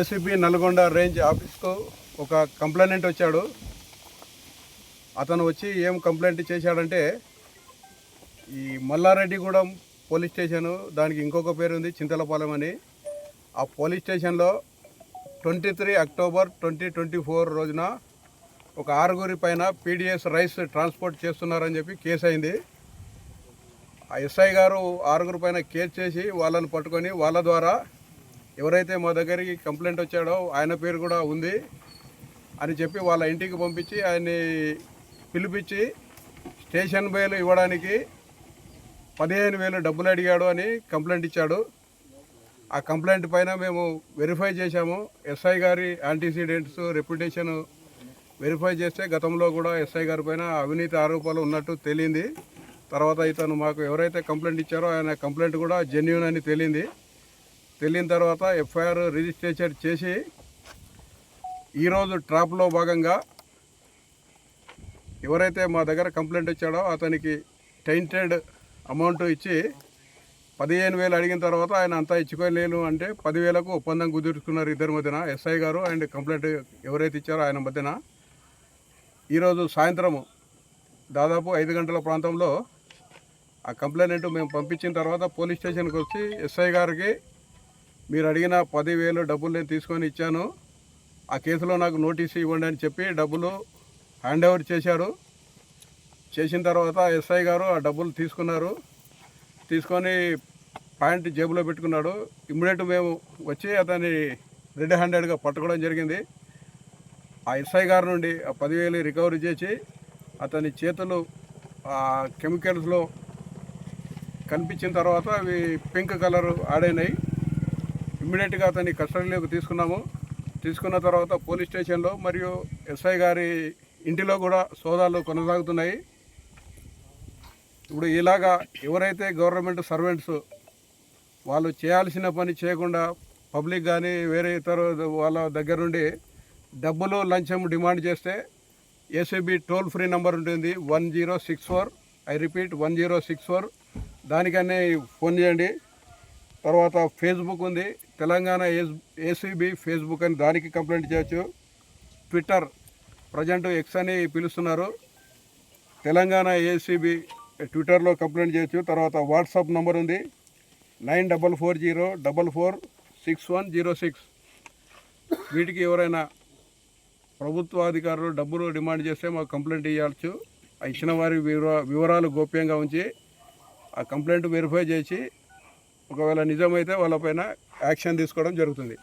ACB Nalgonda range ఆఫీస్కు ఒక complaint వచ్చాడు. అతను వచ్చి ఏం కంప్లైంట్ చేశాడంటే ఈ మల్లారెడ్డిగూడెం పోలీస్ స్టేషను దానికి ఇంకొక పేరు ఉంది చింతలపాలెం అని. ఆ పోలీస్ స్టేషన్లో twenty three October twenty twenty four రోజున ఒక ఆరుగురి పైన పీడిఎస్ రైస్ ట్రాన్స్పోర్ట్ చేస్తున్నారని చెప్పి కేసు అయింది. ఆ ఎస్ఐ గారు ఆరుగురి పైన కేసు చేసి వాళ్ళని పట్టుకొని వాళ్ళ ద్వారా ఎవరైతే మా దగ్గరికి కంప్లైంట్ వచ్చాడో ఆయన పేరు కూడా ఉంది అని చెప్పి వాళ్ళ ఇంటికి పంపించి ఆయన్ని పిలిపించి స్టేషన్ బయలు ఇవ్వడానికి పదిహేను వేలు డబ్బులు అడిగాడు అని కంప్లైంట్ ఇచ్చాడు. ఆ కంప్లైంట్ పైన మేము వెరిఫై చేశాము. ఎస్ఐ గారి యాంటీసిడెంట్స్ రెప్యుటేషన్ వెరిఫై చేస్తే గతంలో కూడా ఎస్ఐ గారి పైన అవినీతి ఆరోపణలు ఉన్నట్టు తేలింది. తర్వాత ఇతను మాకు ఎవరైతే కంప్లైంట్ ఇచ్చారో ఆయన కంప్లైంట్ కూడా జెన్యున్ అని తేలింది. తెలియని తర్వాత ఎఫ్ఐఆర్ రిజిస్ట్రేషన్ చేసి ఈరోజు ట్రాప్లో భాగంగా ఎవరైతే మా దగ్గర కంప్లైంట్ ఇచ్చాడో అతనికి టైంటెడ్ అమౌంట్ ఇచ్చి పదిహేను వేలు అడిగిన తర్వాత ఆయన అంతా ఇచ్చుకోలేను అంటే పదివేలకు ఒప్పందం కుదుర్చుకున్నారు ఇద్దరి మధ్యన. ఎస్ఐ గారు అండ్ కంప్లైంట్ ఎవరైతే ఇచ్చారో ఆయన మధ్యన. ఈరోజు సాయంత్రము దాదాపు ఐదు గంటల ప్రాంతంలో ఆ కంప్లైంట్ మేము పంపించిన తర్వాత పోలీస్ స్టేషన్కి వచ్చి ఎస్ఐ గారికి మీరు అడిగిన పదివేలు డబ్బులు నేను తీసుకొని ఇచ్చాను. ఆ కేసులో నాకు నోటీసు ఇవ్వండి అని చెప్పి డబ్బులు హ్యాండ్ ఓవర్ చేశారు. చేసిన తర్వాత ఎస్ఐ గారు ఆ డబ్బులు తీసుకున్నారు. తీసుకొని ప్యాంట్ జేబులో పెట్టుకున్నాడు. ఇమ్మీడియట్ మేము వచ్చి అతన్ని రెడ్ హ్యాండెడ్గా పట్టుకోవడం జరిగింది. ఆ ఎస్ఐ గారి నుండి ఆ పదివేలు రికవరీ చేసి అతని చేతులు ఆ కెమికల్స్లో కనిపించిన తర్వాత అవి పింక్ కలర్ ఆడైనాయి ఇమ్మీడియట్గా అతన్ని కస్టడీలోకి తీసుకున్నాము. తీసుకున్న తర్వాత పోలీస్ స్టేషన్లో మరియు ఎస్ఐ గారి ఇంటిలో కూడా సోదాలు కొనసాగుతున్నాయి. ఇప్పుడు ఇలాగా ఎవరైతే గవర్నమెంట్ సర్వెంట్స్ వాళ్ళు చేయాల్సిన పని చేయకుండా పబ్లిక్ కానీ వేరే ఇతర వాళ్ళ దగ్గర నుండి డబ్బులు లంచం డిమాండ్ చేస్తే ఏసీబీ టోల్ ఫ్రీ నెంబర్ ఉంటుంది. One zero six four. I repeat one zero six four. దానికనే phone చేయండి. తర్వాత ఫేస్బుక్ ఉంది. తెలంగాణ ఏసీబీ ఫేస్బుక్ అని దానికి కంప్లైంట్ చేయొచ్చు. ట్విట్టర్ ప్రజెంట్ ఎక్స్ అని పిలుస్తున్నారు. తెలంగాణ ఏసీబీ ట్విట్టర్లో కంప్లైంట్ చేయొచ్చు. తర్వాత వాట్సాప్ నంబర్ ఉంది. Nine double four zero double four six one zero six. వీటికి ఎవరైనా ప్రభుత్వ అధికారులు డబ్బులు డిమాండ్ చేస్తే మాకు కంప్లైంట్ ఇవ్వచ్చు ఇచ్చిన వారి వివరాలు గోప్యంగా ఉంచి ఆ కంప్లైంట్ వెరిఫై చేసి ఒకవేళ నిజమైతే వాళ్ళపైన యాక్షన్ తీసుకోవడం జరుగుతుంది.